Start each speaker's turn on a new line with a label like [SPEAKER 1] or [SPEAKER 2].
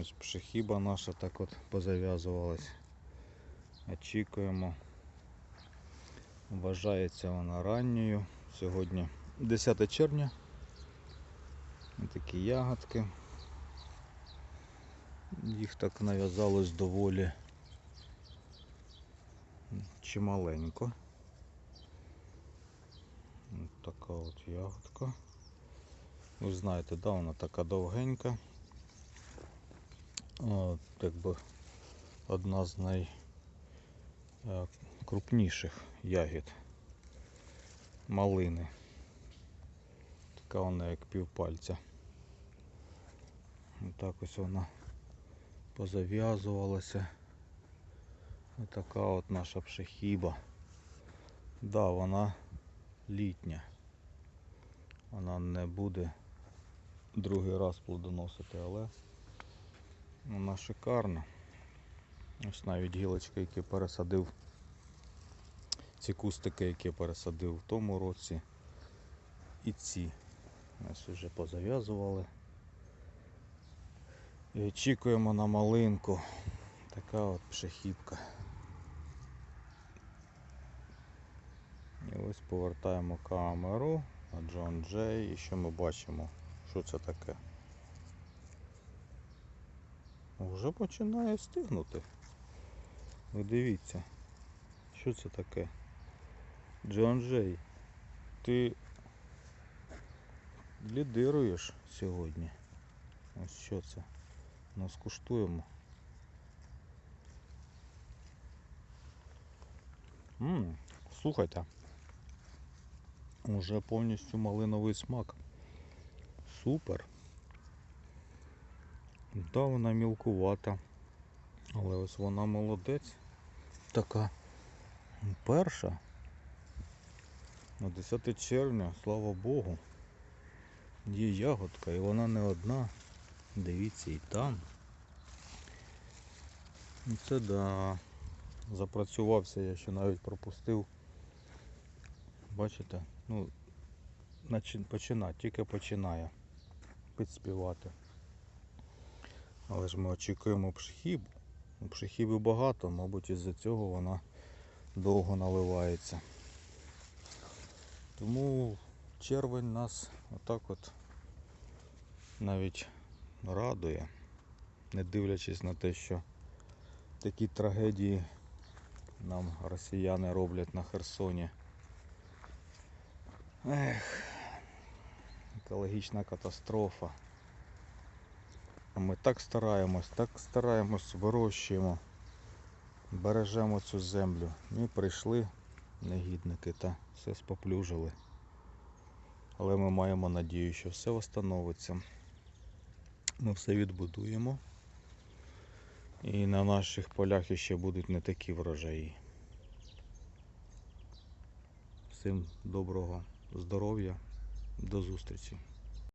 [SPEAKER 1] Ось пшехіба наша так от позав'язувалась. Очікуємо. Вважається вона ранньою. Сьогодні 10 червня. Ось Такі ягодки. Їх так нав'язалось доволі чималенько. Ось така от ягодка. Ви знаєте, да, вона така довгенька. От, якби одна з найкрупніших ягід малини. Така вона як півпальця. Так ось вона позав'язувалася. Отака от наша пшехіба. Да, вона літня. Вона не буде другий раз плодоносити, але вона шикарна. Ось навіть гілочки, які пересадив, ці кустики, які пересадив в тому році, і ці ось вже позав'язували. І очікуємо на малинку. Така от пшехіпка. І ось повертаємо камеру на Джон Джей. І що ми бачимо? Що це таке? Вже починає стигнути. Ви дивіться, що це таке? Джон Джей, ти лідируєш сьогодні. Ось що це? Ну, скуштуємо. Ммм, слухайте. Уже повністю малиновий смак. Супер. Да, вона мілкувата. Але ось вона молодець. Така перша. На 10 червня, слава Богу. Є ягодка і вона не одна. Дивіться і там. Це да. Запрацювався, я ще навіть пропустив. Бачите? Ну, починає, тільки починає підспівати. Але ж ми очікуємо пшехібу. У пшехіби багато, мабуть, із-за цього вона довго наливається. Тому червень нас отак от навіть радує, не дивлячись на те, що такі трагедії нам росіяни роблять на Херсоні. Ех, екологічна катастрофа. А ми так стараємось, так стараємось, вирощуємо, бережемо цю землю. І прийшли негідники та все споплюжили. Але ми маємо надію, що все встановиться. Ми все відбудуємо. І на наших полях іще будуть не такі врожаї. Всім доброго здоров'я, до зустрічі.